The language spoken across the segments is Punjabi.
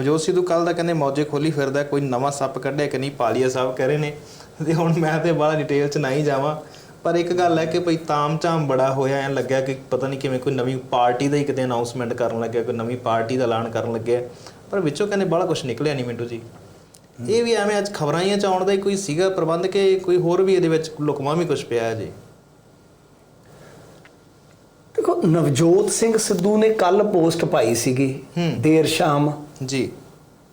ਨਵਜੋਤ ਸਿੱਧੂ ਕੱਲ ਦਾ ਕਹਿੰਦੇ ਮੌਜੇ ਖੋਲੀ ਫਿਰਦਾ, ਕੋਈ ਨਵਾਂ ਸੱਪ ਕੱਢਿਆ ਕਿ ਨਹੀਂ, ਪਾਲੀਆ ਸਾਹਿਬ ਕਹਿ ਰਹੇ ਨੇ। ਤੇ ਹੁਣ ਮੈਂ ਤੇ ਬੜਾ ਡਿਟੇਲ ਚ ਨਹੀਂ ਜਾਵਾਂ। ਪਰ ਇੱਕ ਗੱਲ ਹੈ ਕਿ ਭਈ ਤਾਮਝਾਮ ਬੜਾ ਹੋਇਆ, ਐ ਲੱਗਿਆ ਕਿ ਪਤਾ ਨਹੀਂ ਕਿਵੇਂ ਕੋਈ ਨਵੀਂ ਪਾਰਟੀ ਦਾ ਹੀ ਕਿਤੇ ਅਨਾਉਂਸਮੈਂਟ ਕਰਨ ਲੱਗਿਆ, ਕੋਈ ਨਵੀਂ ਪਾਰਟੀ ਦਾ ਐਲਾਨ ਕਰਨ ਲੱਗਿਆ। ਪਰ ਵਿੱਚੋਂ ਕਹਿੰਦੇ ਬੜਾ ਕੁਝ ਨਿਕਲਿਆ ਨਹੀਂ ਮਿੰਟੂ ਜੀ। ਇਹ ਵੀ ਐਵੇਂ ਅੱਜ ਖਬਰਾਂ ਹੀ ਚ ਆਉਣ ਦਾ ਹੀ ਕੋਈ ਸੀਗਾ ਪ੍ਰਬੰਧ ਕਿ ਕੋਈ ਹੋਰ ਵੀ ਇਹਦੇ ਵਿੱਚ ਲੁਕਮਾ ਵੀ ਕੁਝ ਪਿਆ ਹੈ ਜੀ। ਨਵਜੋਤ ਸਿੰਘ ਸਿੱਧੂ ਨੇ ਕੱਲ ਪੋਸਟ ਪਾਈ ਸੀਗੀ। ਦੇਰ ਸ਼ਾਮ। ਜੀ।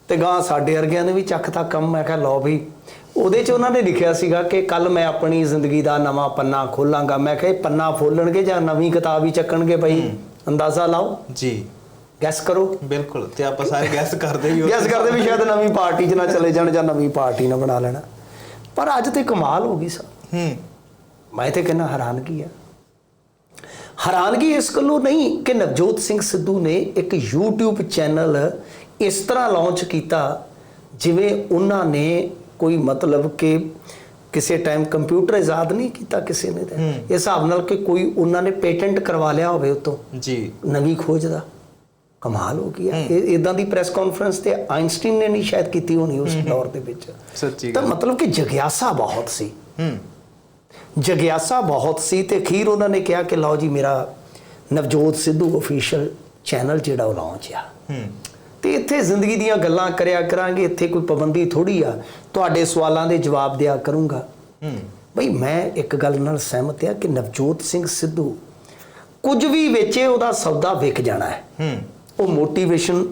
ਤੇ ਗਾਂ ਸਾਡੇ ਵਰਗਿਆਂ ਨੇ ਵੀ ਚੱਕਤਾ ਕੰਮ ਮੈਂ ਕਿਹਾ ਲਓ ਵੀ। ਉਹਦੇ 'ਚ ਉਹਨਾਂ ਨੇ ਲਿਖਿਆ ਸੀਗਾ ਕਿ ਕੱਲ ਮੈਂ ਆਪਣੀ ਜ਼ਿੰਦਗੀ ਦਾ ਨਵਾਂ ਪੰਨਾ ਖੋਲਾਂਗਾ। ਮੈਂ ਕਿਹਾ ਇਹ ਪੰਨਾ ਫੋਲਣਗੇ ਜਾਂ ਨਵੀਂ ਕਿਤਾਬ ਹੀ ਚੱਕਣਗੇ ਬਈ? ਅੰਦਾਜ਼ਾ ਲਾਓ। ਜੀ। ਗੈਸ ਕਰੋ। ਬਿਲਕੁਲ। ਤੇ ਆਪਾਂ ਸਾਰੇ ਗੈਸ ਕਰਦੇ ਵੀ ਗੈਸ ਕਰਦੇ ਵੀ ਸ਼ਾਇਦ ਨਵੀਂ ਪਾਰਟੀ 'ਚ ਨਾ ਚਲੇ ਜਾਣ ਜਾਂ ਨਵੀਂ ਪਾਰਟੀ ਨਾ ਬਣਾ ਲੈਣਾ। ਪਰ ਅੱਜ ਤੇ ਕਮਾਲ ਹੋ ਗਈ ਸਰ ਹੂੰ। ਮੈਂ ਤੇ ਕਹਿੰਦਾ ਹੈਰਾਨਗੀ ਆ। ਹੈਰਾਨਗੀ ਇਸ ਗੱਲੋਂ ਨਹੀਂ ਕਿ ਨਵਜੋਤ ਸਿੰਘ ਸਿੱਧੂ ਨੇ ਇੱਕ YouTube ਚੈਨਲ ਇਸ ਤਰ੍ਹਾਂ ਲਾਂਚ ਕੀਤਾ ਜਿਵੇਂ ਉਹਨਾਂ ਨੇ ਕੋਈ ਮਤਲਬ ਕਿ ਕਿਸੇ ਟਾਈਮ ਕੰਪਿਊਟਰ ਆਜ਼ਾਦ ਨਹੀਂ ਕੀਤਾ ਕਿਸੇ ਨੇ ਤਾਂ। ਇਸ ਹਿਸਾਬ ਨਾਲ ਕਿ ਕੋਈ ਉਹਨਾਂ ਨੇ ਪੇਟੈਂਟ ਕਰਵਾ ਲਿਆ ਹੋਵੇ ਉਤੋਂ। ਜੀ। ਨਵੀਂ ਖੋਜ ਦਾ। ਕਮਾਲ ਹੋ ਗਿਆ ਇਹ ਇਦਾਂ ਦੀ ਪ੍ਰੈਸ ਕਾਨਫਰੰਸ ਤੇ ਆਇਨਸਟੀਨ ਨੇ ਨਹੀਂ ਸ਼ਾਇਦ ਕੀਤੀ ਹੋਣੀ ਉਸ ਦੌਰ ਦੇ ਵਿੱਚ। ਸੱਚੀ ਤਾਂ ਮਤਲਬ ਕਿ ਜਗਿਆਸਾ ਬਹੁਤ ਸੀ। ਹੂੰ। ਜਗਿਆਸਾ ਬਹੁਤ ਸੀ ਤੇ ਅਖੀਰ ਉਹਨਾਂ ਨੇ ਕਿਹਾ ਕਿ ਲਓ ਜੀ ਮੇਰਾ ਨਵਜੋਤ ਸਿੱਧੂ ਅਫੀਸ਼ੀਅਲ ਚੈਨਲ ਜਿਹੜਾ ਉਹ ਲਾਂਚ ਆ। ਹੂੰ। ਤੇ ਇੱਥੇ ਜ਼ਿੰਦਗੀ ਦੀਆਂ ਗੱਲਾਂ ਕਰਿਆ ਕਰਾਂਗੇ ਇੱਥੇ ਕੋਈ ਪਾਬੰਦੀ ਥੋੜੀ ਆ। ਤੁਹਾਡੇ ਸਵਾਲਾਂ ਦੇ ਜਵਾਬ ਦਿਆ ਕਰੂੰਗਾ। ਹੂੰ। ਬਈ ਮੈਂ ਇੱਕ ਗੱਲ ਨਾਲ ਸਹਿਮਤ ਆ ਕਿ ਨਵਜੋਤ ਸਿੰਘ ਸਿੱਧੂ ਕੁਝ ਵੀ ਵੇਚੇ ਉਹਦਾ ਸੌਦਾ ਵਿਕ ਜਾਣਾ ਹੈ। ਹੂੰ। ਉਹ ਮੋਟੀਵੇਸ਼ਨ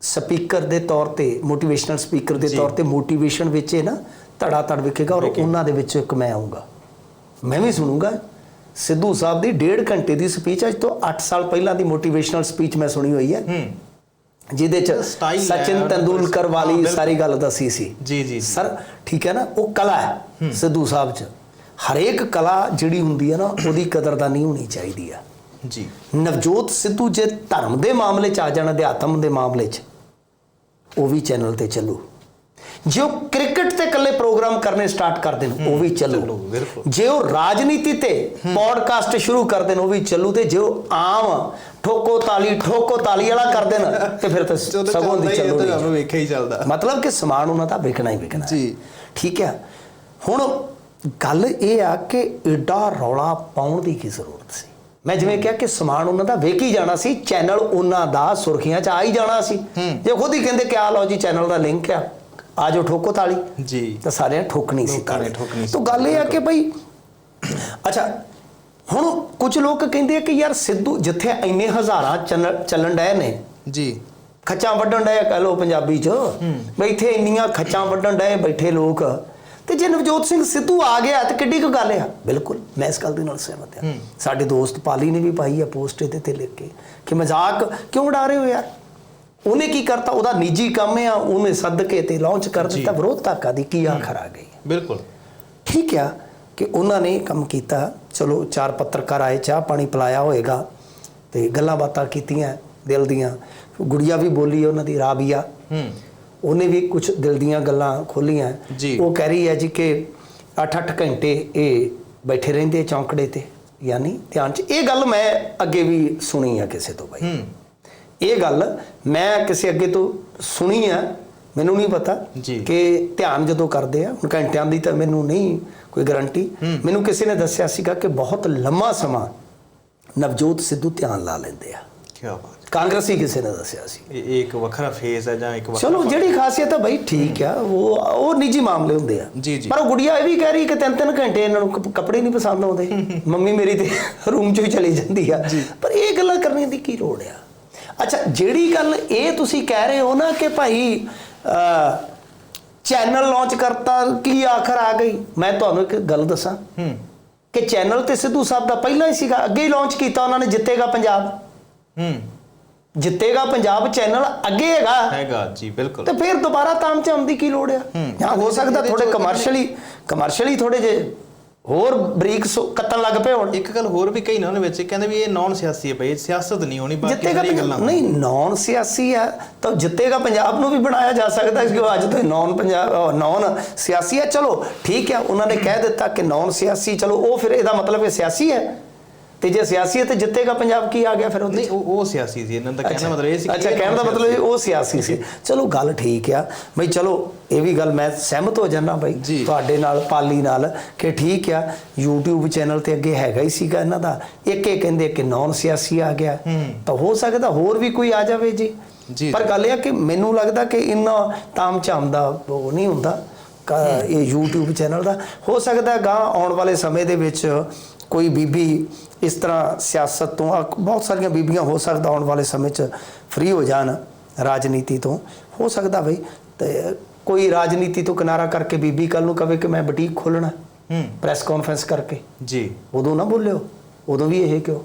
ਸਪੀਕਰ ਦੇ ਤੌਰ ਤੇ ਮੋਟੀਵੇਸ਼ਨਲ ਸਪੀਕਰ ਦੇ। ਤੌਰ ਤੇ ਮੋਟੀਵੇਸ਼ਨ ਵਿੱਚ ਨਾ ਧੜਾ ਧੜ ਵਿਕੇਗਾ ਔਰ ਉਹਨਾਂ ਦੇ ਵਿੱਚ ਇੱਕ ਮੈਂ ਆਉਂਗਾ ਮੈਂ ਵੀ ਸੁਣੂੰਗਾ। ਸਿੱਧੂ ਸਾਹਿਬ ਦੀ ਡੇਢ ਘੰਟੇ ਦੀ ਸਪੀਚ ਅੱਜ ਤੋਂ 8 ਸਾਲ ਪਹਿਲਾਂ ਦੀ ਮੋਟੀਵੇਸ਼ਨਲ ਸਪੀਚ ਮੈਂ ਸੁਣੀ ਹੋਈ ਹੈ। ਜਿਹਦੇ ਚ ਸਚਿਨ ਤੰਦੂਲਕਰ ਵਾਲੀ। ਸਾਰੀ ਗੱਲ ਦੱਸੀ ਸੀ। ਜੀ ਜੀ ਜੀ। ਸਰ ਠੀਕ ਹੈ ਨਾ? ਉਹ ਕਲਾ ਹੈ ਸਿੱਧੂ ਸਾਹਿਬ ਚ। ਹਰੇਕ ਕਲਾ ਜਿਹੜੀ ਹੁੰਦੀ ਹੈ ਨਾ ਉਹਦੀ ਕਦਰਦਾਨੀ ਹੋਣੀ ਚਾਹੀਦੀ ਆ। ਜੀ। ਨਵਜੋਤ ਸਿੱਧੂ ਜੇ ਧਰਮ ਦੇ ਮਾਮਲੇ ਚ ਆ ਜਾਣ ਅਧਿਆਤਮ ਦੇ ਮਾਮਲੇ ਚ ਉਹ ਵੀ ਚੈਨਲ ਤੇ ਚੱਲੂ। ਜੇ ਉਹ ਕ੍ਰਿਕਟ ਤੇ ਇਕੱਲੇ ਪ੍ਰੋਗਰਾਮ ਕਰਨੇ ਸਟਾਰਟ ਕਰ ਦੇਣ ਉਹ ਵੀ ਚੱਲੂ। ਜੇ ਉਹ ਰਾਜਨੀਤੀ ਤੇ ਪੋਡਕਾਸਟ ਸ਼ੁਰੂ ਕਰ ਦੇਣ ਉਹ ਵੀ ਚੱਲੂ ਤੇ ਜੇ ਉਹ ਆਮ ਠੋਕੋ ਤਾਲੀ ਠੋਕੋ ਤਾਲੀ ਵਾਲਾ ਕਰ ਦੇਣ ਤੇ ਫਿਰ ਤਾਂ ਸਗੋਂ ਦੀ ਚੱਲੂ ਤਾਂ ਆਪਾਂ ਵੇਖਿਆ ਹੀ ਚੱਲਦਾ। ਮਤਲਬ ਕਿ ਸਮਾਨ ਉਹਨਾਂ ਦਾ ਵਿਕਣਾ ਹੀ ਵਿਕਣਾ। ਜੀ। ਠੀਕ ਹੈ। ਹੁਣ ਗੱਲ ਇਹ ਆ ਕਿ ਏਡਾ ਰੌਲਾ ਪਾਉਣ ਦੀ ਕੀ ਜ਼ਰੂਰਤ ਸੀ? ਮੈਂ ਜਿਵੇਂ ਕਿਹਾ ਕਿ ਸਮਾਨ ਉਹਨਾਂ ਦਾ ਵੇਚ ਹੀ ਜਾਣਾ ਸੀ ਚੈਨਲ ਉਹਨਾਂ ਦਾ ਸੁਰਖੀਆਂ 'ਚ ਆ ਹੀ ਜਾਣਾ ਸੀ। ਜੇ ਖੁਦ ਹੀ ਕਹਿੰਦੇ ਕਿ ਆ ਲਓ ਜੀ ਚੈਨਲ ਦਾ ਲਿੰਕ ਆ। ਆ ਜਾਓ ਠੋਕੋ ਤਾਲੀ ਜੀ। ਤਾਂ ਸਾਰਿਆਂ ਨੇ ਠੋਕਣੀ ਸੀ ਲੋਕਾਂ ਨੇ ਤਾਲੀ। ਠੋਕਣੀ ਸੀ। ਤਾਂ ਗੱਲ ਇਹ ਆ ਕਿ ਭਈ ਅੱਛਾ ਹੁਣ ਕੁਝ ਲੋਕ ਕਹਿੰਦੇ ਆ ਕਿ ਯਾਰ ਸਿੱਧੂ ਜਿੱਥੇ ਇੰਨੇ ਹਜ਼ਾਰਾਂ ਚੱਲ- ਚੱਲਣ ਡਏ ਨੇ ਜੀ। ਖੱਚਾਂ ਵੱਢਣ ਡਏ ਕਹ ਲੋ ਪੰਜਾਬੀ ਚ। ਬਈ ਇੱਥੇ ਇੰਨੀਆਂ ਖੱਚਾਂ ਵੱਢਣ ਡਏ ਬੈਠੇ ਲੋਕ। ਤੇ ਜੇ ਨਵਜੋਤ ਸਿੰਘ ਸਿੱਧੂ ਆ ਗਿਆ ਤੇ ਕਿੱਡੀ ਕੁ ਗੱਲ ਆ? ਬਿਲਕੁਲ ਮੈਂ ਇਸ ਗੱਲ ਦੇ ਨਾਲ ਸਹਿਮਤ ਹਾਂ। ਸਾਡੇ ਦੋਸਤ ਪਾਲੀ ਨੇ ਵੀ ਪਾਈ ਆ ਪੋਸਟ ਇਹਦੇ ਤੇ ਲਿਖ ਕੇ। ਕਿ ਮਜ਼ਾਕ ਕਿਉਂ ਉਡਾ ਰਹੇ ਹੋ ਯਾਰ? ਉਹਨੇ ਕੀ ਕਰਤਾ? ਉਹਦਾ ਨਿੱਜੀ ਕੰਮ ਆ ਉਹਨੇ ਸੱਦ ਕੇ ਤੇ ਲਾਂਚ ਕਰ ਦਿੱਤਾ। ਵਿਰੋਧ ਧਾਕਾ ਦੀ ਕੀ ਆਖਰ ਆ ਗਈ? ਬਿਲਕੁਲ। ਠੀਕ ਆ ਕਿ ਉਹਨਾਂ ਨੇ ਕੰਮ ਕੀਤਾ। ਚਲੋ ਚਾਰ ਪੱਤਰਕਾਰ ਆਏ ਚਾਹ ਪਾਣੀ ਪਿਲਾਇਆ ਹੋਏਗਾ ਤੇ ਗੱਲਾਂ ਬਾਤਾਂ ਕੀਤੀਆਂ ਦਿਲ ਦੀਆਂ। ਗੁੜੀਆ ਵੀ ਬੋਲੀ ਉਹਨਾਂ ਦੀ ਰਾਬੀਆ। ਹੂੰ। ਉਹਨੇ ਵੀ ਕੁਝ ਦਿਲ ਦੀਆਂ ਗੱਲਾਂ ਖੋਲੀਆਂ। ਉਹ ਕਹਿ ਰਹੀ ਹੈ ਜੀ ਕਿ 8-8 ਘੰਟੇ ਇਹ ਬੈਠੇ ਰਹਿੰਦੇ ਚੌਂਕੜੇ ਤੇ। ਯਾਨੀ ਧਿਆਨ ਚ ਇਹ ਗੱਲ ਮੈਂ ਅੱਗੇ ਵੀ ਸੁਣੀ ਆ ਕਿਸੇ ਤੋਂ ਬਾਈ। ਹੂੰ। ਇਹ ਗੱਲ ਮੈਂ ਕਿਸੇ ਅੱਗੇ ਤੋਂ ਸੁਣੀ ਆ ਮੈਨੂੰ ਨਹੀਂ ਪਤਾ। ਕਿ ਧਿਆਨ ਜਦੋਂ ਕਰਦੇ ਆ ਹੁਣ ਘੰਟਿਆਂ ਦੀ ਤਾਂ ਮੈਨੂੰ ਨਹੀਂ ਕੋਈ ਗਾਰੰਟੀ ਮੈਨੂੰ ਕਿਸੇ ਨੇ ਦੱਸਿਆ ਸੀਗਾ ਕਿ ਬਹੁਤ ਲੰਮਾ ਸਮਾਂ ਨਵਜੋਤ ਸਿੱਧੂ ਧਿਆਨ ਲਾ ਲੈਂਦੇ ਆ। ਕੀ ਬਾਤ ਕਾਂਗਰਸੀ ਕਿਸੇ ਨੇ ਦੱਸਿਆ ਸੀ। ਇਹ ਇੱਕ ਵੱਖਰਾ ਫੇਸ ਹੈ ਜਾਂ ਇੱਕ ਵੱਖਰਾ ਚਲੋ ਜਿਹੜੀ ਖਾਸੀਅਤ ਹੈ ਬਈ ਠੀਕ ਆ ਉਹ ਉਹ ਨਿੱਜੀ ਮਾਮਲੇ ਹੁੰਦੇ ਆ। ਪਰ ਉਹ ਗੁੜੀਆ ਇਹ ਵੀ ਕਹਿ ਰਹੀ ਕਿ ਤਿੰਨ ਤਿੰਨ ਘੰਟੇ ਇਹਨਾਂ ਨੂੰ ਕੱਪ- ਕੱਪੜੇ ਨਹੀਂ ਪਸੰਦ ਆਉਂਦੇ। ਮੰਮੀ ਮੇਰੀ ਤੇ ਰੂਮ ਚੋਂ ਹੀ ਚਲੀ ਜਾਂਦੀ ਆ। ਪਰ ਇਹ ਗੱਲਾਂ ਕਰਨੇ ਦੀ ਕੀ ਲੋੜ ਆ? ਅੱਛਾ ਜਿਹੜੀ ਗੱਲ ਇਹ ਤੁਸੀਂ ਕਹਿ ਰਹੇ ਹੋ ਨਾ ਕਿ ਭਾਈ ਚੈਨਲ ਲਾਂਚ ਕਰਤਾ ਕੀ ਆਖਰ ਆ ਗਈ? ਮੈਂ ਤੁਹਾਨੂੰ ਇੱਕ ਗੱਲ ਦੱਸਾਂ। ਹੂੰ। ਕਿ ਚੈਨਲ ਤੇ ਸਿੱਧੂ ਸਾਹਿਬ ਦਾ ਪਹਿਲਾਂ ਹੀ ਸੀਗਾ ਅੱਗੇ ਹੀ ਲਾਂਚ ਕੀਤਾ ਉਹਨਾਂ ਨੇ ਜਿੱਤੇਗਾ ਪੰਜਾਬ। ਹੂੰ। ਜਿੱਤੇਗਾ ਪੰਜਾਬ ਚੈਨਲ ਅੱਗੇ ਹੈਗਾ। ਹੈਗਾ ਜੀ ਬਿਲਕੁਲ। ਤੇ ਫਿਰ ਦੁਬਾਰਾ ਤਾਮ ਚ ਆਉਣ ਦੀ ਕੀ ਲੋੜ ਆ? ਹੋ। ਸਕਦਾ ਥੋੜੇ ਕਮਰਸ਼ੀਅਲੀ ਕਮਰਸ਼ੀਅਲੀ ਥੋੜੇ ਜੇ ਹੋਰ ਬਰੀਕ ਕੱਟਣ ਲੱਗ ਪਏ ਹੁਣ? ਇੱਕ ਗੱਲ ਹੋਰ ਵੀ ਕਹੀ ਨਾ ਉਹਨੇ ਵਿੱਚ ਕਹਿੰਦੇ ਵੀ ਇਹ ਨੌਨ ਸਿਆਸੀ ਹੈ ਭਾਈ ਸਿਆਸਤ ਨਹੀਂ ਹੋਣੀ ਬਾਕੀ ਪੰਜਾਬ- ਗੱਲਾਂ। ਨਹੀਂ ਨੌਨ ਸਿਆਸੀ ਆ ਤਾਂ ਜਿੱਤੇਗਾ ਪੰਜਾਬ ਨੂੰ ਵੀ ਬਣਾਇਆ ਜਾ ਸਕਦਾ ਕਿ ਉਹ ਅੱਜ ਤੋਂ ਨੌਨ ਪੰਜਾਬ ਨੌਨ ਸਿਆਸੀ ਹੈ। ਚਲੋ ਠੀਕ ਹੈ ਉਹਨਾਂ ਨੇ ਕਹਿ ਦਿੱਤਾ ਕਿ ਨੌਨ ਸਿਆਸੀ ਚਲੋ ਉਹ ਫਿਰ ਇਹਦਾ ਮਤਲਬ ਇਹ ਸਿਆਸੀ ਹੈ। ਤੇ ਜੇ ਸਿਆਸੀ ਤੇ ਜਿੱਤੇਗਾ ਪੰਜਾਬ ਕੀ ਆ ਗਿਆ ਫਿਰ ਉਹਦੇ ਨਹੀਂ ਉਹ ਸਿਆਸੀ ਸੀ ਇਹਨਾਂ ਦਾ ਕਹਿਣਾ ਮਤਲਬ ਇਹ ਸੀ ਅੱਛਾ ਕਹਿਣ ਦਾ ਮਤਲਬ ਇਹ ਉਹ ਸਿਆਸੀ ਸੀ। ਚਲੋ ਗੱਲ ਠੀਕ ਆ। ਬਈ ਚਲੋ ਇਹ ਵੀ ਗੱਲ ਮੈਂ ਸਹਿਮਤ ਹੋ ਜਾਣਾ ਬਈ। ਤੁਹਾਡੇ ਨਾਲ ਪਾਲੀ ਨਾਲ ਕਿ ਠੀਕ ਆ YouTube ਚੈਨਲ ਤੇ ਅੱਗੇ ਹੈਗਾ ਹੀ ਸੀਗਾ ਇਹਨਾਂ ਦਾ। ਇੱਕ ਇਹ ਕਹਿੰਦੇ ਕਿ ਨੌਨ ਸਿਆਸੀ ਆ ਗਿਆ। ਤਾਂ ਹੋ ਸਕਦਾ ਹੋਰ ਵੀ ਕੋਈ ਆ ਜਾਵੇ ਜੀ। ਪਰ ਗੱਲ ਇਹ ਆ ਕਿ ਮੈਨੂੰ ਲੱਗਦਾ ਕਿ ਇੰਨਾ ਤਾਮ ਝਾਮ ਦਾ ਉਹ ਨਹੀਂ ਹੁੰਦਾ। ਇਹ YouTube ਚੈਨਲ ਦਾ। ਹੋ ਸਕਦਾ ਗਾਂ ਆਉਣ ਵਾਲੇ ਸਮੇਂ ਦੇ ਵਿੱਚ ਕੋਈ ਬੀਬੀ ਇਸ ਤਰ੍ਹਾਂ ਸਿਆਸਤ ਤੋਂ ਬਹੁਤ ਸਾਰੀਆਂ ਬੀਬੀਆਂ ਹੋ ਸਕਦਾ ਆਉਣ ਵਾਲੇ ਸਮੇਂ 'ਚ ਫ੍ਰੀ ਹੋ ਜਾਣ ਰਾਜਨੀਤੀ ਤੋਂ। ਹੋ ਸਕਦਾ ਬਈ ਤੇ ਕੋਈ ਰਾਜਨੀਤੀ ਤੋਂ ਕਿਨਾਰਾ ਕਰਕੇ ਬੀਬੀ ਕੱਲ ਨੂੰ ਕਵੇ ਕਿ ਮੈਂ ਬੁਟੀਕ ਖੋਲਣਾ ਹੂੰ। ਪ੍ਰੈਸ ਕਾਨਫਰੰਸ ਕਰਕੇ। ਜੀ। ਉਦੋਂ ਨਾ ਬੋਲਿਓ ਉਦੋਂ ਵੀ ਇਹ ਕਿਉਂ?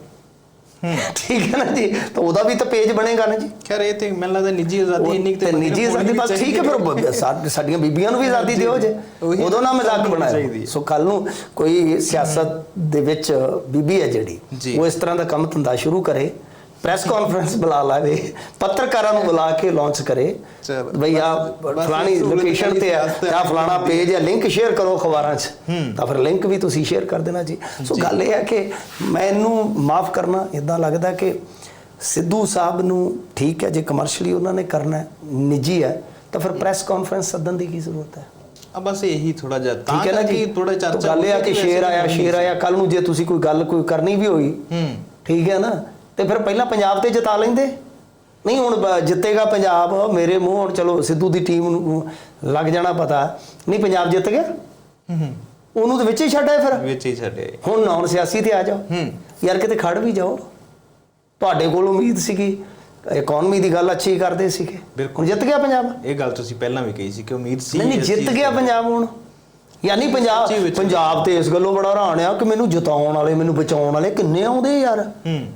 ਠੀਕ ਹੈ ਨਾ ਜੀ? ਤਾਂ ਉਹਦਾ ਵੀ ਤਾਂ ਪੇਜ ਬਣੇਗਾ ਨਾ ਜੀ। ਖੈਰ ਇਹ ਤੇ ਮੈਨੂੰ ਲੱਗਦਾ ਨਿੱਜੀ ਆਜ਼ਾਦੀ ਇੰਨੀ ਤੇ ਨਿੱਜੀ ਆਜ਼ਾਦੀ ਬਸ ਠੀਕ ਹੈ ਫਿਰ ਸਾਡੀਆਂ ਬੀਬੀਆਂ ਨੂੰ ਵੀ ਆਜ਼ਾਦੀ ਦਿਓ ਜੇ। ਉਦੋਂ ਨਾ ਮਜ਼ਾਕ ਚਾਹੀਦੀ। ਸੋ ਕੱਲ ਨੂੰ ਕੋਈ ਸਿਆਸਤ ਦੇ ਵਿੱਚ ਬੀਬੀ ਹੈ ਜਿਹੜੀ। ਉਹ ਇਸ ਤਰ੍ਹਾਂ ਦਾ ਕੰਮ ਧੰਦਾ ਸ਼ੁਰੂ ਕਰੇ। ਪ੍ਰੈਸ ਕਾਨਫਰੰਸ ਬੁਲਾ ਲਾਵੇ ਪੱਤਰਕਾਰਾਂ ਨੂੰ ਬੁਲਾ ਕੇ ਲਾਂਚ ਕਰੇ। ਬਈ ਆ ਫਲਾਣੀ ਲੋਕੇਸ਼ਨ ਤੇ ਆ। ਜਾਂ ਫਲਾਣਾ ਪੇਜ ਹੈ ਲਿੰਕ ਸ਼ੇਅਰ ਕਰੋ ਅਖਬਾਰਾਂ 'ਚ। ਤਾਂ ਫਿਰ ਲਿੰਕ ਵੀ ਤੁਸੀਂ ਸ਼ੇਅਰ ਕਰ ਦੇਣਾ ਜੀ। ਸੋ ਗੱਲ ਇਹ ਹੈ ਕਿ ਮੈਨੂੰ ਮਾਫ ਕਰਨਾ ਇਦਾਂ ਲੱਗਦਾ ਕਿ ਸਿੱਧੂ ਸਾਹਿਬ ਨੂੰ ਠੀਕ ਹੈ ਜੇ ਕਮਰਸ਼ੀਅਲੀ ਉਹਨਾਂ ਨੇ ਕਰਨਾ ਹੈ ਨਿੱਜੀ ਹੈ ਤਾਂ ਫਿਰ ਪ੍ਰੈਸ ਕਾਨਫਰੰਸ ਸੱਦਣ ਦੀ ਕੀ ਜ਼ਰੂਰਤ ਹੈ? ਆ ਬਸ ਇਹੀ ਥੋੜਾ ਜਿਹਾ ਤਾਂ ਠੀਕ ਹੈ ਨਾ ਜੀ? ਥੋੜਾ ਚਰਚਾ ਗੱਲ ਇਹ ਆ ਕਿ ਸ਼ੇਰ ਆਇਆ ਸ਼ੇਰ ਆਇਆ ਕੱਲ ਨੂੰ ਜੇ ਤੁਸੀਂ ਕੋਈ ਗੱਲ ਕੋਈ ਕਰਨੀ ਵੀ ਹੋਈ ਹੂੰ। ਠੀਕ ਹੈ ਨਾ? ਤੇ ਫਿਰ ਪਹਿਲਾਂ ਪੰਜਾਬ ਤੇ ਜਿਤਾ ਲੈਂਦੇ? ਨਹੀਂ ਹੁਣ ਜਿੱਤੇਗਾ ਪੰਜਾਬ ਮੇਰੇ ਮੂੰਹ ਹੁਣ ਚਲੋ ਸਿੱਧੂ ਦੀ ਟੀਮ ਨੂੰ ਲੱਗ ਜਾਣਾ ਪਤਾ। ਨਹੀਂ ਪੰਜਾਬ ਜਿੱਤ ਗਿਆ? ਹੂੰ ਹੂੰ। ਉਹਨੂੰ ਤੇ ਵਿੱਚ ਹੀ ਛੱਡਿਆ ਫਿਰ। ਵਿੱਚ ਹੀ ਛੱਡਿਆ। ਹੁਣ ਨੌਨ ਸਿਆਸੀ ਤੇ ਆ ਜਾਓ। ਹੂੰ। ਯਾਰ ਕਿਤੇ ਖੜ ਵੀ ਜਾਓ। ਤੁਹਾਡੇ ਕੋਲ ਉਮੀਦ ਸੀਗੀ ਇਕਨੋਮੀ ਦੀ ਗੱਲ ਅੱਛੀ ਕਰਦੇ ਸੀਗੇ। ਬਿਲਕੁਲ। ਜਿੱਤ ਗਿਆ ਪੰਜਾਬ? ਇਹ ਗੱਲ ਤੁਸੀਂ ਪਹਿਲਾਂ ਵੀ ਕਹੀ ਸੀ ਕਿ ਉਮੀਦ ਸੀ ਨਹੀਂ ਜਿੱਤ ਗਿਆ। ਪੰਜਾਬ ਹੁਣ। ਯਾਨੀ ਪੰਜਾਬ। ਪੰਜਾਬ ਤੇ ਇਸ ਗੱਲੋਂ ਬੜਾ ਹੈਰਾਨ ਆ ਕਿ ਮੈਨੂੰ ਜਿਤਾਉਣ ਵਾਲੇ ਮੈਨੂੰ ਬਚਾਉਣ ਵਾਲੇ ਕਿੰਨੇ ਆਉਂਦੇ ਯਾਰ। ਹੂੰ।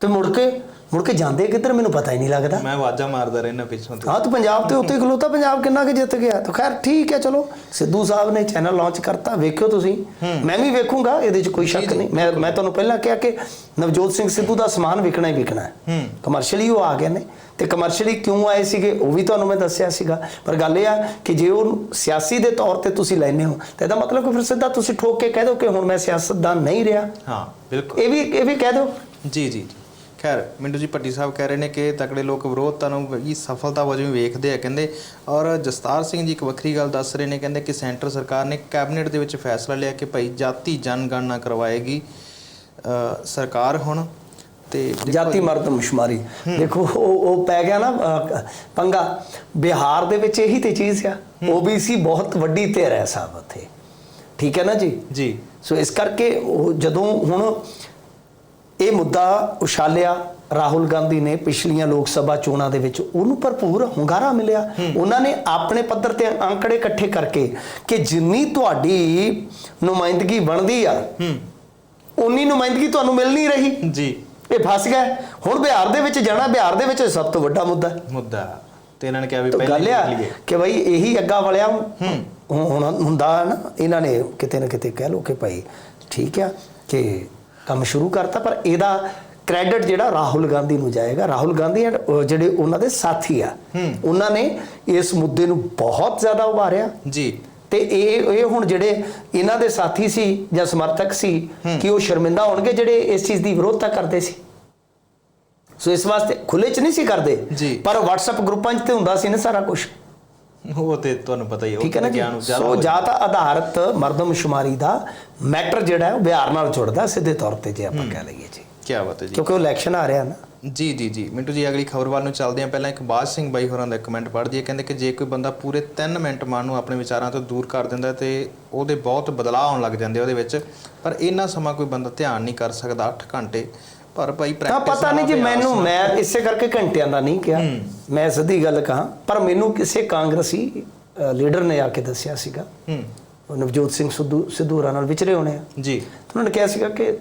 ਤੇ ਮੁੜ ਕੇ ਮੁੜ ਕੇ ਜਾਂਦੇ ਕਿੱਧਰ ਮੈਨੂੰ ਪਤਾ ਹੀ ਨਹੀਂ ਲੱਗਦਾ। ਮੈਂ ਆਵਾਜ਼ਾਂ ਮਾਰਦਾ ਰਹਿਣਾ ਪਿੱਛੋਂ ਤੇ। ਹਾਂ ਤੇ ਪੰਜਾਬ ਤੇ ਉੱਤੇ ਖਲੋਤਾ ਪੰਜਾਬ ਕਿੰਨਾ ਕਿ ਜਿੱਤ ਗਿਆ। ਤਾਂ ਖੈਰ ਠੀਕ ਹੈ ਚਲੋ। ਸਿੱਧੂ ਸਾਹਿਬ ਨੇ ਚੈਨਲ ਲਾਂਚ ਕਰਤਾ ਵੇਖਿਓ ਤੁਸੀਂ। ਮੈਂ ਵੀ ਵੇਖੂੰਗਾ ਇਹਦੇ 'ਚ ਕੋਈ ਸ਼ੱਕ ਨਹੀਂ। ਮੈਂ ਮੈਂ ਤੁਹਾਨੂੰ ਪਹਿਲਾਂ ਕਿਹਾ ਕਿ ਨਵਜੋਤ ਸਿੰਘ ਸਿੱਧੂ ਦਾ ਸਮਾਨ ਵਿਕਣਾ ਹੀ ਵਿਕਣਾ ਹੈ। ਕਮਰਸ਼ੀਅਲੀ ਉਹ ਆ ਗਏ ਨੇ। ਤੇ ਕਮਰਸ਼ੀਅਲੀ ਕਿਉਂ ਆਏ ਸੀਗੇ ਉਹ ਵੀ ਤੁਹਾਨੂੰ ਮੈਂ ਦੱਸਿਆ ਸੀਗਾ। ਪਰ ਗੱਲ ਇਹ ਆ ਕਿ ਜੇ ਉਹ ਸਿਆਸੀ ਦੇ ਤੌਰ ਤੇ ਤੁਸੀਂ ਲੈਨੇ ਹੋ ਤਾਂ ਇਹਦਾ ਮਤਲਬ ਕਿ ਫਿਰ ਸਿੱਧਾ ਤੁਸੀਂ ਠੋਕ ਕੇ ਕਹਿ ਦਿਓ ਕਿ ਹੁਣ ਮੈਂ ਸਿਆਸਤਦਾਨ ਨਹੀਂ ਰਿਹਾ। ਹਾਂ ਬਿਲਕੁਲ। ਇਹ ਵੀ ਇਹ ਵੀ ਕਹਿ ਦਿਓ। ਜੀ ਜੀ। ਖੈਰ ਮਿੰਟੂ ਜੀ ਭੱਟੀ ਸਾਹਿਬ ਕਹਿ ਰਹੇ ਨੇ ਕਿ ਤਕੜੇ ਲੋਕ ਵਿਰੋਧਤਾ ਨੂੰ ਵੀ ਸਫਲਤਾ ਵਜੋਂ ਵੀ ਵੇਖਦੇ ਆ ਕਹਿੰਦੇ। ਔਰ ਜਸਤਾਰ ਸਿੰਘ ਜੀ ਇੱਕ ਵੱਖਰੀ ਗੱਲ ਦੱਸ ਰਹੇ ਨੇ ਕਹਿੰਦੇ ਕਿ ਸੈਂਟਰ ਸਰਕਾਰ ਨੇ ਕੈਬਨਿਟ ਦੇ ਵਿੱਚ ਫੈਸਲਾ ਲਿਆ ਕਿ ਭਾਈ ਜਾਤੀ ਜਨਗਣਨਾ ਕਰਵਾਏਗੀ ਸਰਕਾਰ ਹੁਣ ਤੇ ਜਾਤੀ ਮਰਦਮਸ਼ੁਮਾਰੀ ਦੇਖੋ ਉਹ ਉਹ ਪੈ ਗਿਆ ਨਾ ਪੰਗਾ। ਬਿਹਾਰ ਦੇ ਵਿੱਚ ਇਹੀ ਤੇ ਚੀਜ਼ ਆ। ਓਬੀਸੀ ਬਹੁਤ ਵੱਡੀ ਧਿਰ ਹੈ ਸਾਹਿਬ ਉੱਥੇ। ਠੀਕ ਹੈ ਨਾ ਜੀ? ਜੀ। ਸੋ ਇਸ ਕਰਕੇ ਉਹ ਜਦੋਂ ਹੁਣ ਇਹ ਮੁੱਦਾ ਉਛਾਲਿਆ ਰਾਹੁਲ ਗਾਂਧੀ ਨੇ ਪਿਛਲੀਆਂ ਲੋਕ ਸਭਾ ਚੋਣਾਂ ਦੇ ਵਿੱਚ। ਉਹਨੂੰ ਭਰਪੂਰ ਹੁੰਗਾਰਾ ਮਿਲਿਆ। ਉਹਨਾਂ ਨੇ ਆਪਣੇ ਪੱਧਰ ਤੇ ਅੰਕੜੇ ਇਕੱਠੇ ਕਰਕੇ ਕਿ ਜਿੰਨੀ ਤੁਹਾਡੀ ਨੁਮਾਇੰਦਗੀ ਬਣਦੀ ਆ ਉਨੀ ਨੁਮਾਇੰਦਗੀ ਤੁਹਾਨੂੰ ਮਿਲ ਨਹੀਂ ਰਹੀ। ਜੀ। ਇਹ ਫਸ ਗਏ ਹੁਣ ਬਿਹਾਰ ਦੇ ਵਿੱਚ ਜਾਣਾ ਬਿਹਾਰ ਦੇ ਵਿੱਚ ਸਭ ਤੋਂ ਵੱਡਾ ਮੁੱਦਾ। ਮੁੱਦਾ। ਤੇ ਇਹਨਾਂ ਨੇ ਕਿਹਾ ਵੀ ਪਹਿਲਾਂ ਗੱਲ ਆ ਕਿ ਭਾਈ ਇਹੀ ਅੱਗਾ ਵਾਲਿਆ। ਹੁਣ ਹੁੰਦਾ ਹੈ ਨਾ ਇਹਨਾਂ ਨੇ ਕਿਤੇ ਨਾ ਕਿਤੇ ਕਹਿ ਲੋ ਕਿ ਭਾਈ ਠੀਕ ਆ ਕਿ ਕੰਮ ਸ਼ੁਰੂ ਕਰਤਾ ਪਰ ਇਹਦਾ ਕ੍ਰੈਡਿਟ ਜਿਹੜਾ ਰਾਹੁਲ ਗਾਂਧੀ ਨੂੰ ਜਾਏਗਾ। ਰਾਹੁਲ ਗਾਂਧੀ ਜਿਹੜੇ ਉਹਨਾਂ ਦੇ ਸਾਥੀ ਆ ਉਹਨਾਂ ਨੇ ਇਸ ਮੁੱਦੇ ਨੂੰ ਬਹੁਤ ਜ਼ਿਆਦਾ ਉਭਾਰਿਆ। ਜੀ। ਤੇ ਇਹ ਇਹ ਹੁਣ ਜਿਹੜੇ ਇਹਨਾਂ ਦੇ ਸਾਥੀ ਸੀ ਜਾਂ ਸਮਰਥਕ ਸੀ ਕਿ ਉਹ ਸ਼ਰਮਿੰਦਾ ਹੋਣਗੇ ਜਿਹੜੇ ਇਸ ਚੀਜ਼ ਦੀ ਵਿਰੋਧਤਾ ਕਰਦੇ ਸੀ। ਸੋ ਇਸ ਵਾਸਤੇ ਖੁੱਲੇ ਚ ਨਹੀਂ ਸੀ ਕਰਦੇ। ਪਰ WhatsApp ਗਰੁੱਪਾਂ 'ਚ ਤੇ ਹੁੰਦਾ ਸੀ ਨਾ ਸਾਰਾ ਕੁਝ ਉਹ ਤੇ ਤੁਹਾਨੂੰ ਪਤਾ ਹੀ ਹੈ ਠੀਕ ਹੈ ਨਾ ਜੀ? ਸੋ ਹੋ ਜਾਂ ਤਾਂ ਆਧਾਰਿਤ ਮਰਦਮਸ਼ੁਮਾਰੀ ਦਾ ਮੈਟਰ ਜਿਹੜਾ ਹੈ ਉਹ ਬਿਹਾਰ ਨਾਲ ਜੁੜਦਾ ਸਿੱਧੇ ਤੌਰ ਤੇ ਜੇ ਆਪਾਂ ਕਹਿ ਲਈਏ ਜੀ। ਕੀ ਬਾਤ ਹੈ ਜੀ। ਕਿਉਂਕਿ ਉਹ ਇਲੈਕਸ਼ਨ ਆ ਰਿਹਾ ਨਾ। ਜੀ ਜੀ ਜੀ। ਮਿੰਟੂ ਜੀ ਅਗਲੀ ਖਬਰ ਵੱਲ ਨੂੰ ਚੱਲਦੇ ਹਾਂ। ਪਹਿਲਾਂ ਇੱਕ ਬਾਜ ਸਿੰਘ ਬਾਈ ਹੋਰਾਂ ਦਾ ਕਮੈਂਟ ਪੜ੍ਹ ਦਈਏ ਕਹਿੰਦੇ ਕਿ ਜੇ ਕੋਈ ਬੰਦਾ ਪੂਰੇ 3 ਮਿੰਟ ਮਨ ਨੂੰ ਆਪਣੇ ਵਿਚਾਰਾਂ ਤੋਂ ਦੂਰ ਕਰ ਦਿੰਦਾ ਤੇ ਉਹਦੇ ਬਹੁਤ ਬਦਲਾਅ ਆਉਣ ਲੱਗ ਜਾਂਦੇ ਉਹਦੇ ਵਿੱਚ ਪਰ ਇੰਨਾ ਸਮਾਂ ਕੋਈ ਬੰਦਾ ਧਿਆਨ ਨਹੀਂ ਕਰ ਸਕਦਾ 8 ਘੰਟੇ ਪਰ ਭਾਈ ਤਾਂ ਪ੍ਰੈਕਟਿਸ ਪਤਾ ਨਹੀਂ ਜੀ ਮੈਨੂੰ ਮੈਂ ਇਸੇ ਕਰਕੇ ਘੰਟਿਆਂ ਦਾ ਨਹੀਂ ਕਿਹਾ। ਮੈਂ ਸਿੱਧੀ ਗੱਲ ਕਹਾਂ ਪਰ ਮੈਨੂੰ ਕਿਸੇ ਕਾਂਗਰਸੀ ਲੀਡਰ ਨੇ ਆ ਕੇ ਦੱਸਿਆ ਸੀਗਾ। ਹੂੰ। ਉਹ ਨਵਜੋਤ ਸਿੰਘ ਸਿੱਧੂ ਸਿੱਧੂ ਹੋਰਾਂ ਨਾਲ ਵਿਚਰੇ ਹੋਣੇ ਆ। ਜੀ। ਤਾਂ ਉਹਨਾਂ ਨੇ ਕਿਹਾ ਸੀਗਾ ਕਿ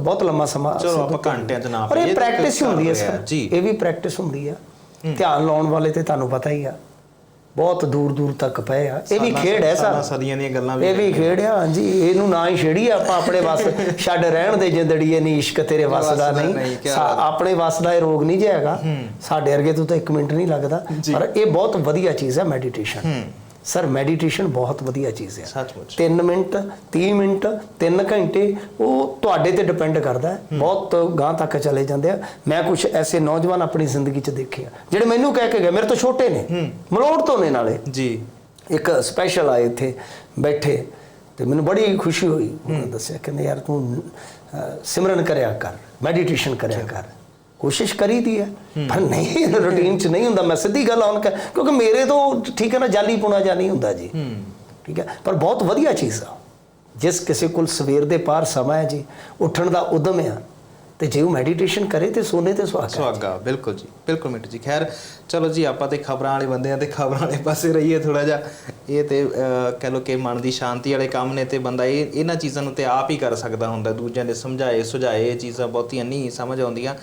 ਬਹੁਤ ਲੰਮਾ ਸਮਾਂ ਚਲੋ ਆਪਾਂ ਤੇ- ਘੰਟਿਆਂ 'ਚ ਨਾ ਪਰ ਇਹ ਤਾਂ ਪ੍ਰੈਕਟਿਸ ਹੁੰਦੀ ਹੈ ਸਰ। ਜੀ। ਇਹ ਵੀ ਪ੍ਰੈਕਟਿਸ ਹੁੰਦੀ ਆ। ਧਿਆਨ ਲਾਉਣ ਵਾਲੇ ਤੇ ਤੁਹਾਨੂੰ ਪਤਾ ਹੀ ਆ। ਬਹੁਤ ਦੂਰ ਦੂਰ ਤੱਕ ਪਏ ਆ। ਇਹ ਵੀ ਖੇਡ ਹੈ ਸਰ। ਸਦੀਆਂ ਦੀਆਂ ਗੱਲਾਂ ਵੀ ਇਹ ਵੀ ਖੇਡ ਆ ਹਾਂਜੀ ਇਹਨੂੰ ਨਾ ਹੀ ਛੇੜੀ ਆਪਾਂ ਆਪਣੇ ਵਸ ਛੱਡ ਰਹਿਣ ਦੇ ਜਿੰਦੜੀਏ ਨਹੀਂ ਇਸ਼ਕ ਤੇਰੇ ਵਸ ਦਾ ਨਹੀਂ। ਸਾ- ਆਪਣੇ ਵਸ ਦਾ ਇਹ ਰੋਗ ਨਹੀਂ ਜੇ ਹੈਗਾ। ਸਾਡੇ ਵਰਗੇ ਤੋਂ ਤਾਂ 1 ਮਿੰਟ ਨਹੀਂ ਲੱਗਦਾ। ਪਰ ਇਹ ਬਹੁਤ ਵਧੀਆ ਚੀਜ਼ ਹੈ ਮੈਡੀਟੇਸ਼ਨ ਸਰ ਮੈਡੀਟੇਸ਼ਨ ਬਹੁਤ ਵਧੀਆ ਚੀਜ਼ ਹੈ। ਸੱਚਮੁੱਚ। 3 ਮਿੰਟ 30 ਮਿੰਟ 3 ਘੰਟੇ ਉਹ ਤੁਹਾਡੇ ਤੇ ਡਿਪੈਂਡ ਕਰਦਾ ਹੈ। ਬਹੁਤ ਗਾਂ ਤੱਕ ਚਲੇ ਜਾਂਦੇ ਆ। ਮੈਂ ਕੁਝ ਐਸੇ ਨੌਜਵਾਨ ਆਪਣੀ ਜ਼ਿੰਦਗੀ 'ਚ ਦੇਖੇ ਆ ਜਿਹੜੇ ਮੈਨੂੰ ਕਹਿ ਕੇ ਗਏ ਮੇਰੇ ਤੋਂ ਛੋਟੇ ਨੇ ਮਲੋੜ ਤੋਂ ਨੇ ਨਾਲੇ। ਜੀ। ਇੱਕ ਸਪੈਸ਼ਲ ਆਏ ਇੱਥੇ ਬੈਠੇ ਤੇ ਮੈਨੂੰ ਬੜੀ ਖੁਸ਼ੀ ਹੋਈ। ਉਹਨਾਂ ਦੱਸਿਆ ਕਹਿੰਦੇ ਯਾਰ ਤੂੰ ਸਿਮਰਨ ਕਰਿਆ ਕਰ ਮੈਡੀਟੇਸ਼ਨ ਕਰਿਆ ਕਰ। ਕੋਸ਼ਿਸ਼ ਕਰੀਦੀ ਹੈ ਪਰ ਨਹੀਂ ਰੁਟੀਨ ਚ ਨਹੀਂ ਹੁੰਦਾ। ਮੈਂ ਸਿੱਧੀ ਗੱਲ ਆਉਣ ਕਿਉਂਕਿ ਮੇਰੇ ਤੋਂ ਠੀਕ ਹੈ ਨਾ ਜਾਲੀ ਪੁਣਾ ਜਾ ਨਹੀਂ ਹੁੰਦਾ ਜੀ। ਠੀਕ ਹੈ ਪਰ ਬਹੁਤ ਵਧੀਆ ਚੀਜ਼ ਆ। ਜਿਸ ਕਿਸੇ ਕੋਲ ਸਵੇਰ ਦੇ ਪਾਰ ਸਮਾਂ ਹੈ ਜੀ ਉੱਠਣ ਦਾ ਉਦਮ ਆ ਤੇ ਜੇ ਉਹ ਮੈਡੀਟੇਸ਼ਨ ਕਰੇ ਤੇ ਸੋਨੇ ਤੇ ਸੁਹਾਗਾ ਸੁਹਾਗਾ ਬਿਲਕੁਲ ਜੀ ਬਿਲਕੁਲ ਮਿੱਟੂ ਜੀ। ਖੈਰ ਚਲੋ ਜੀ ਆਪਾਂ ਤੇ ਖਬਰਾਂ ਵਾਲੇ ਬੰਦੇ ਆ ਤੇ ਖਬਰਾਂ ਵਾਲੇ ਪਾਸੇ ਰਹੀਏ ਥੋੜਾ ਜਿਹਾ। ਇਹ ਤੇ ਕਹਿ ਲੋ ਕਿ ਮਨ ਦੀ ਸ਼ਾਂਤੀ ਵਾਲੇ ਕੰਮ ਨੇ ਤੇ ਬੰਦਾ ਇਹ ਇਹਨਾਂ ਚੀਜ਼ਾਂ ਨੂੰ ਤੇ ਆਪ ਹੀ ਕਰ ਸਕਦਾ ਹੁੰਦਾ। ਦੂਜਿਆਂ ਦੇ ਸਮਝਾਏ ਸੁਝਾਏ ਇਹ ਚੀਜ਼ਾਂ ਬਹੁਤੀਆਂ ਨਹੀਂ ਸਮਝ ਆਉਂਦੀਆਂ।